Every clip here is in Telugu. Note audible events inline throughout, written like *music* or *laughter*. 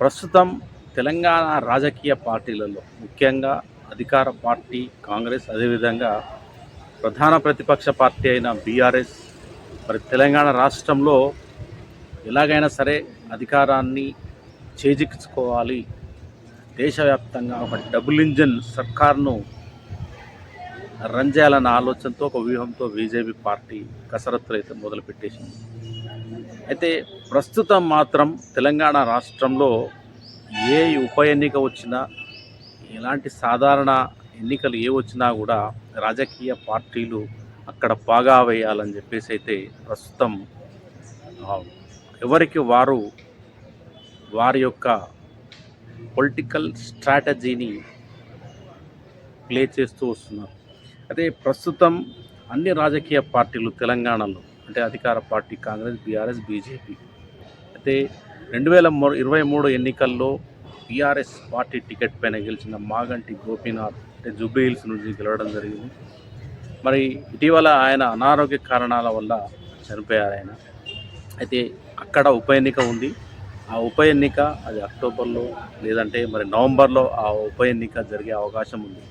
ప్రస్తుతం తెలంగాణ రాజకీయ పార్టీలలో ముఖ్యంగా అధికార పార్టీ కాంగ్రెస్ అదేవిధంగా ప్రధాన ప్రతిపక్ష పార్టీ అయిన బీఆర్ఎస్. మరి తెలంగాణ రాష్ట్రంలో ఎలాగైనా సరే అధికారాన్ని చేజిక్చుకోవాలి దేశవ్యాప్తంగా ఒక డబుల్ ఇంజన్ సర్కార్ను రన్ చేయాలన్న ఆలోచనతో ఒక వ్యూహంతో బీజేపీ పార్టీ కసరత్తులు అయితే మొదలుపెట్టేసింది. అయితే ప్రస్తుతం మాత్రం తెలంగాణ రాష్ట్రంలో ఏ ఉప ఎన్నిక వచ్చినా ఎలాంటి సాధారణ ఎన్నికలు ఏ వచ్చినా కూడా రాజకీయ పార్టీలు అక్కడ పాగా వేయాలని చెప్పేసి అయితే ప్రస్తుతం ఎవరికి వారు వారి యొక్క పొలిటికల్ స్ట్రాటజీని ప్లే చేస్తూ వస్తున్నారు. అదే ప్రస్తుతం అన్ని రాజకీయ పార్టీలు తెలంగాణలో అంటే అధికార పార్టీ కాంగ్రెస్ బీఆర్ఎస్ బీజేపీ. అయితే రెండు వేల ఇరవై మూడు ఎన్నికల్లో బీఆర్ఎస్ పార్టీ టికెట్ పైన గెలిచిన మాగంటి గోపీనాథ్ అంటే జూబ్లీ నుంచి గెలవడం జరిగింది. మరి ఇటీవల ఆయన అనారోగ్య కారణాల వల్ల చనిపోయారు ఆయన. అయితే అక్కడ ఉప ఎన్నిక ఉంది. ఆ ఉప ఎన్నిక అది అక్టోబర్లో లేదంటే మరి నవంబర్లో ఆ ఉప ఎన్నిక జరిగే అవకాశం ఉంది.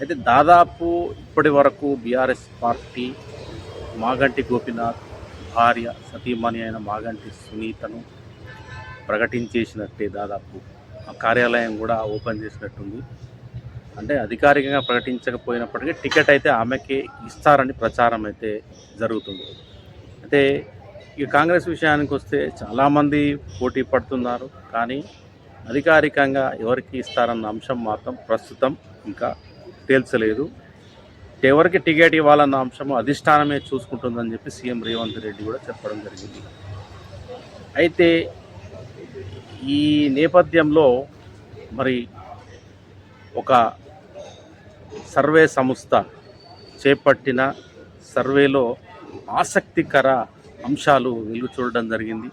అయితే దాదాపు ఇప్పటి వరకు బీఆర్ఎస్ పార్టీ మాగంటి గోపినాథ్ భార్య సతీమణి అయిన మాగంటి సునీతను ప్రకటించేసినట్టే దాదాపు. ఆ కార్యాలయం కూడా ఓపెన్ చేసినట్టుంది. అంటే అధికారికంగా ప్రకటించకపోయినప్పటికీ టికెట్ అయితే ఆమెకి ఇస్తారని ప్రచారం అయితే జరుగుతుంది. అయితే ఈ కాంగ్రెస్ విషయానికి వస్తే చాలామంది పోటీ పడుతున్నారు. కానీ అధికారికంగా ఎవరికి ఇస్తారన్న అంశం మాత్రం ప్రస్తుతం ఇంకా తేల్చలేదు. ఎవరికి టికెట్ ఇవ్వాలన్న అంశం అధిష్టానమే చూసుకుంటుందని చెప్పి సీఎం రేవంత్ రెడ్డి కూడా చెప్పడం జరిగింది. అయితే ఈ నేపథ్యంలో మరి ఒక సర్వే సంస్థ చేపట్టిన సర్వేలో ఆసక్తికర అంశాలు వెలుగు చూడడం జరిగింది.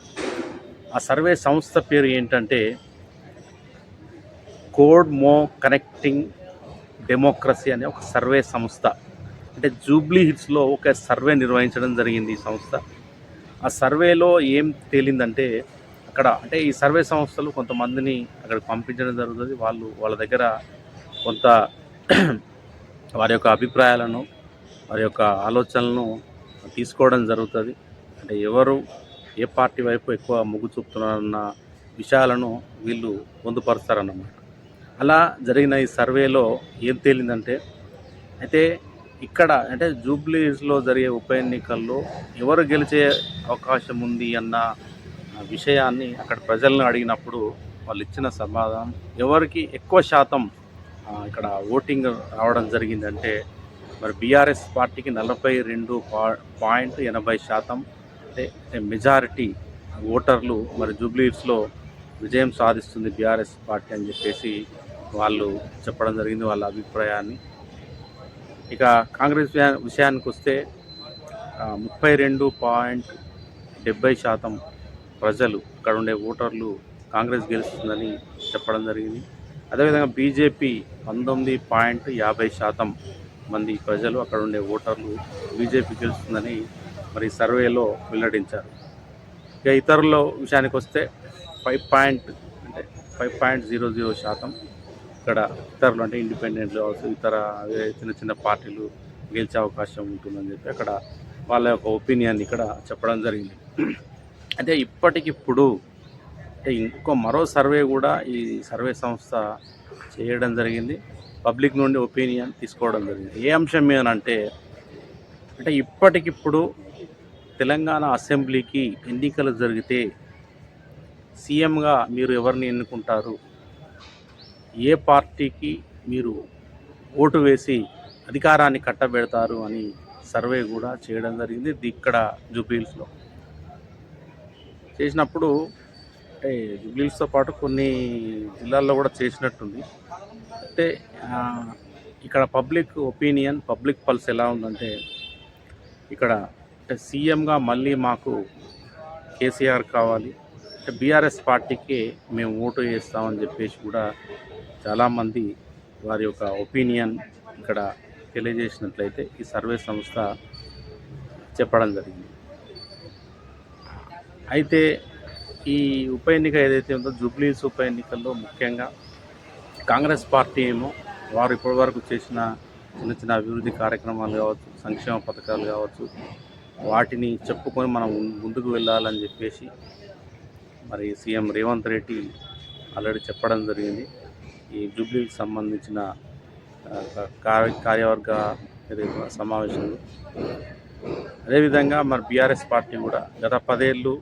ఆ సర్వే సంస్థ పేరు ఏంటంటే కోడ్ మో కనెక్టింగ్ డెమోక్రసీ అనే ఒక సర్వే సంస్థ. అంటే జూబ్లీ హిట్స్లో ఒక సర్వే నిర్వహించడం జరిగింది ఈ సంస్థ. ఆ సర్వేలో ఏం తేలిందంటే అక్కడ అంటే ఈ సర్వే సంస్థలు కొంతమందిని అక్కడికి పంపించడం జరుగుతుంది. వాళ్ళు వాళ్ళ దగ్గర కొంత *clears throat* వారి యొక్క అభిప్రాయాలను వారి యొక్క ఆలోచనలను తీసుకోవడం జరుగుతుంది. అంటే ఎవరు ఏ పార్టీ వైపు ఎక్కువ మొగ్గు చూపుతున్నారన్న విషయాలను వీళ్ళు పొందుపరుస్తారన్నమాట. అలా జరిగిన ఈ సర్వేలో ఏం తేలిందంటే అయితే ఇక్కడ అంటే జూబ్లీస్లో జరిగే ఉప ఎన్నికల్లో ఎవరు గెలిచే అవకాశం ఉంది అన్న విషయాన్ని అక్కడ ప్రజలను అడిగినప్పుడు వాళ్ళు ఇచ్చిన సమాధానం ఎవరికి ఎక్కువ శాతం ఇక్కడ ఓటింగ్ రావడం జరిగిందంటే మరి బీఆర్ఎస్ పార్టీకి నలభై రెండు పాయింట్ ఎనభై శాతం అంటే మెజారిటీ ఓటర్లు మరి జూబ్లీస్లో విజయం సాధిస్తుంది బీఆర్ఎస్ పార్టీ అని చెప్పేసి వాళ్ళు చెప్పడం జరిగింది వాళ్ళ అభిప్రాయాన్ని. ఇక కాంగ్రెస్ విషయానికి వస్తే ముప్పై రెండు పాయింట్ డెబ్బై శాతం ప్రజలు అక్కడ ఉండే ఓటర్లు కాంగ్రెస్ గెలుస్తుందని చెప్పడం జరిగింది. అదేవిధంగా బీజేపీ పంతొమ్మిది పాయింట్ యాభై శాతం మంది ప్రజలు అక్కడ ఉండే ఓటర్లు బీజేపీ గెలుస్తుందని మరి సర్వేలో వెల్లడించారు. ఇక ఇతరుల విషయానికి వస్తే ఫైవ్ పాయింట్ అంటే ఫైవ్ పాయింట్ జీరో జీరో శాతం ఇక్కడ ఇతరులు అంటే ఇండిపెండెంట్లు కావచ్చు ఇతర చిన్న చిన్న పార్టీలు గెలిచే అవకాశం ఉంటుందని చెప్పి అక్కడ వాళ్ళ యొక్క ఒపీనియన్ ఇక్కడ చెప్పడం జరిగింది. అయితే ఇప్పటికిప్పుడు అంటే ఇంకో మరో సర్వే కూడా ఈ సర్వే సంస్థ చేయడం జరిగింది. పబ్లిక్ నుండి ఒపీనియన్ తీసుకోవడం జరిగింది. ఏ అంశం మీద అంటే అంటే ఇప్పటికిప్పుడు తెలంగాణ అసెంబ్లీకి ఎన్నికలు జరిగితే సీఎంగా మీరు ఎవరిని ఎన్నుకుంటారు? ఏ పార్టీకి మీరు ఓటు వేసి అధికారాన్ని కట్టబెడతారు అని సర్వే కూడా చేయడం జరిగింది ఇది ఇక్కడ జూబ్లీహిల్స్లో చేసినప్పుడు అంటే జూబ్లీహిల్స్తో పాటు కొన్ని జిల్లాల్లో కూడా చేసినట్టుంది. అంటే ఇక్కడ పబ్లిక్ ఒపీనియన్ పబ్లిక్ పల్స్ ఎలా ఉందంటే ఇక్కడ అంటే సీఎంగా మళ్ళీ మాకు కేసీఆర్ కావాలి బీఆర్ఎస్ పార్టీకి మేము ఓటు వేస్తామని చెప్పేసి కూడా చాలామంది వారి యొక్క ఒపీనియన్ ఇక్కడ తెలియజేసినట్లయితే ఈ సర్వే సంస్థ చెప్పడం జరిగింది. అయితే ఈ ఉప ఎన్నిక ఏదైతే ఉందో జూబ్లీస్ ఉప ఎన్నికల్లో ముఖ్యంగా కాంగ్రెస్ పార్టీ ఏమో వారు ఇప్పటివరకు చేసిన చిన్న చిన్న అభివృద్ధి కార్యక్రమాలు కావచ్చు సంక్షేమ పథకాలు కావచ్చు వాటిని చెప్పుకొని మనం ముందుకు వెళ్ళాలని చెప్పేసి మరి సీఎం రేవంత్ రెడ్డి ఆల్రెడీ చెప్పడం జరిగింది. ఈ జూబ్లీకి సంబంధించిన కార్య కార్యవర్గ సమావేశంలో అదేవిధంగా మరి బీఆర్ఎస్ పార్టీ కూడా గత పదేళ్ళు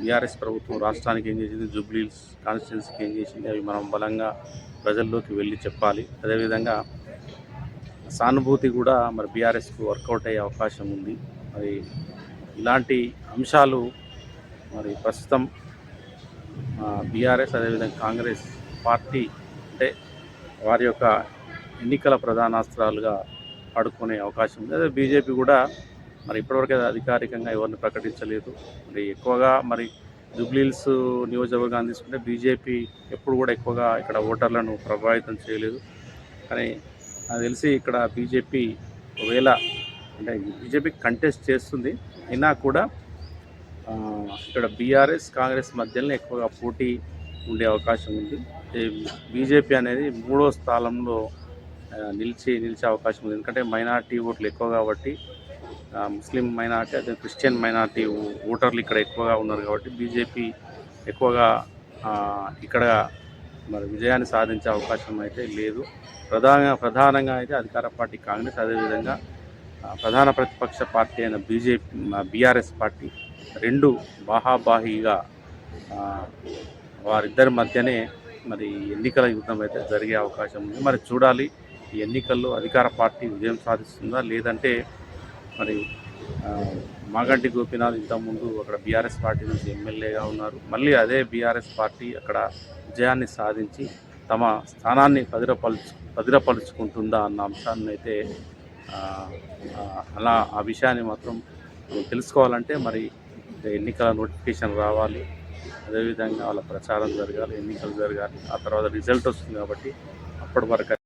బీఆర్ఎస్ ప్రభుత్వం రాష్ట్రానికి ఏం చేసింది? జూబ్లీస్ కాన్స్టిట్యున్సీకి ఏం చేసింది? అవి మనం బలంగా ప్రజల్లోకి వెళ్ళి చెప్పాలి. అదేవిధంగా సానుభూతి కూడా మరి బీఆర్ఎస్కు వర్కౌట్ అయ్యే అవకాశం ఉంది. మరి ఇలాంటి అంశాలు మరి ప్రస్తుతం బీఆర్ఎస్ అదేవిధంగా కాంగ్రెస్ పార్టీ అంటే వారి యొక్క ఎన్నికల ప్రధానాస్త్రాలుగా ఆడుకునే అవకాశం ఉంది. అదే బీజేపీ కూడా మరి ఇప్పటివరకు అయితే అధికారికంగా ఎవరిని ప్రకటించలేదు. మరి ఎక్కువగా మరి జూబ్లీహిల్స్ నియోజకవర్గాన్ని తీసుకుంటే బీజేపీ ఎప్పుడు కూడా ఎక్కువగా ఇక్కడ ఓటర్లను ప్రభావితం చేయలేదు. కానీ నాకు తెలిసి ఇక్కడ బీజేపీ ఒకవేళ అంటే బీజేపీ కంటెస్ట్ చేస్తుంది అయినా కూడా ఇక్కడ బీఆర్ఎస్ కాంగ్రెస్ మధ్యలో ఎక్కువగా పోటీ ఉండే అవకాశం ఉంది. బీజేపీ అనేది మూడో స్థానంలో నిలిచి నిలిచే అవకాశం ఉంది. ఎందుకంటే మైనార్టీ ఓట్లు ఎక్కువ కాబట్టి ముస్లిం మైనార్టీ అదే క్రిస్టియన్ మైనార్టీ ఓటర్లు ఇక్కడ ఎక్కువగా ఉన్నారు కాబట్టి బీజేపీ ఎక్కువగా ఇక్కడ మరి విజయాన్ని సాధించే అవకాశం అయితే లేదు. ప్రధాన ప్రధానంగా అయితే అధికార పార్టీ కాంగ్రెస్. అదేవిధంగా ప్రధాన ప్రతిపక్ష పార్టీ అయిన బీజేపీ బీఆర్ఎస్ పార్టీ రెండు బాహాబాహిగా వారిద్దరి మధ్యనే మరి ఎన్నికల యుద్ధం అయితే జరిగే అవకాశం ఉంది. మరి చూడాలి ఈ ఎన్నికల్లో అధికార పార్టీ విజయం సాధిస్తుందా లేదంటే మరి మాగంటి గోపీనాథ్ ఇంతకుముందు అక్కడ బీఆర్ఎస్ పార్టీ నుంచి ఎమ్మెల్యేగా ఉన్నారు. మళ్ళీ అదే బీఆర్ఎస్ పార్టీ అక్కడ విజయాన్ని సాధించి తమ స్థానాన్ని పదిరపలుచు పదిరపలుచుకుంటుందా అన్న అంశాన్ని అయితే అలా ఆ విషయాన్ని మాత్రం తెలుసుకోవాలంటే మరి ఎన్నికల నోటిఫికేషన్ రావాలి. అదేవిధంగా వాళ్ళ ప్రచారం జరగాలి ఎన్నికలు జరగాలి. ఆ తర్వాత రిజల్ట్ వస్తుంది కాబట్టి అప్పటి వరకు